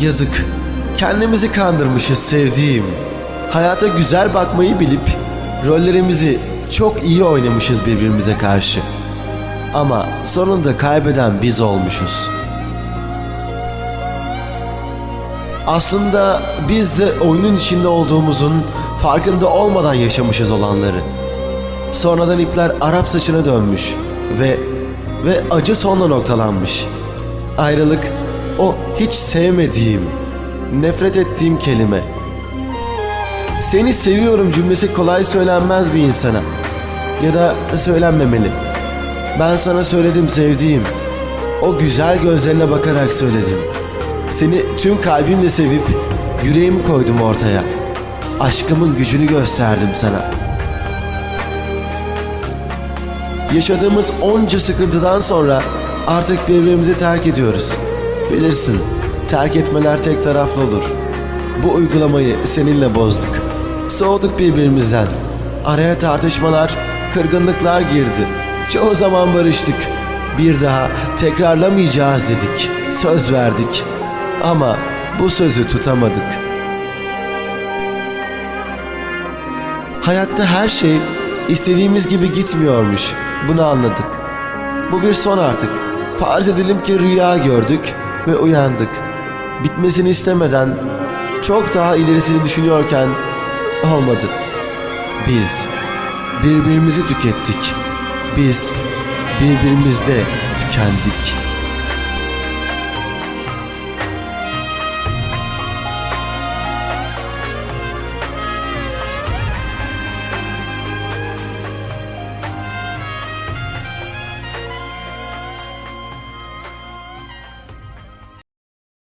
Yazık. Kendimizi kandırmışız sevdiğim. Hayata güzel bakmayı bilip rollerimizi çok iyi oynamışız birbirimize karşı. Ama sonunda kaybeden biz olmuşuz. Aslında biz de oyunun içinde olduğumuzun farkında olmadan yaşamışız olanları. Sonradan ipler Arap saçına dönmüş ve ve acı sonla noktalanmış. Ayrılık o hiç sevmediğim, nefret ettiğim kelime. Seni seviyorum cümlesi kolay söylenmez bir insana. Ya da söylenmemeli. Ben sana söyledim sevdiğim. O güzel gözlerine bakarak söyledim. Seni tüm kalbimle sevip yüreğimi koydum ortaya. Aşkımın gücünü gösterdim sana. Yaşadığımız onca sıkıntıdan sonra artık birbirimizi terk ediyoruz. Bilirsin, terk etmeler tek taraflı olur. Bu uygulamayı seninle bozduk. Soğuduk birbirimizden. Araya tartışmalar, kırgınlıklar girdi. Çoğu zaman barıştık. Bir daha tekrarlamayacağız dedik. Söz verdik. Ama bu sözü tutamadık. Hayatta her şey istediğimiz gibi gitmiyormuş. Bunu anladık. Bu bir son artık. Farz edelim ki rüya gördük ve uyandık. Bitmesini istemeden çok daha ilerisini düşünüyorken olmadı. Biz birbirimizi tükettik. Biz birbirimizde tükendik.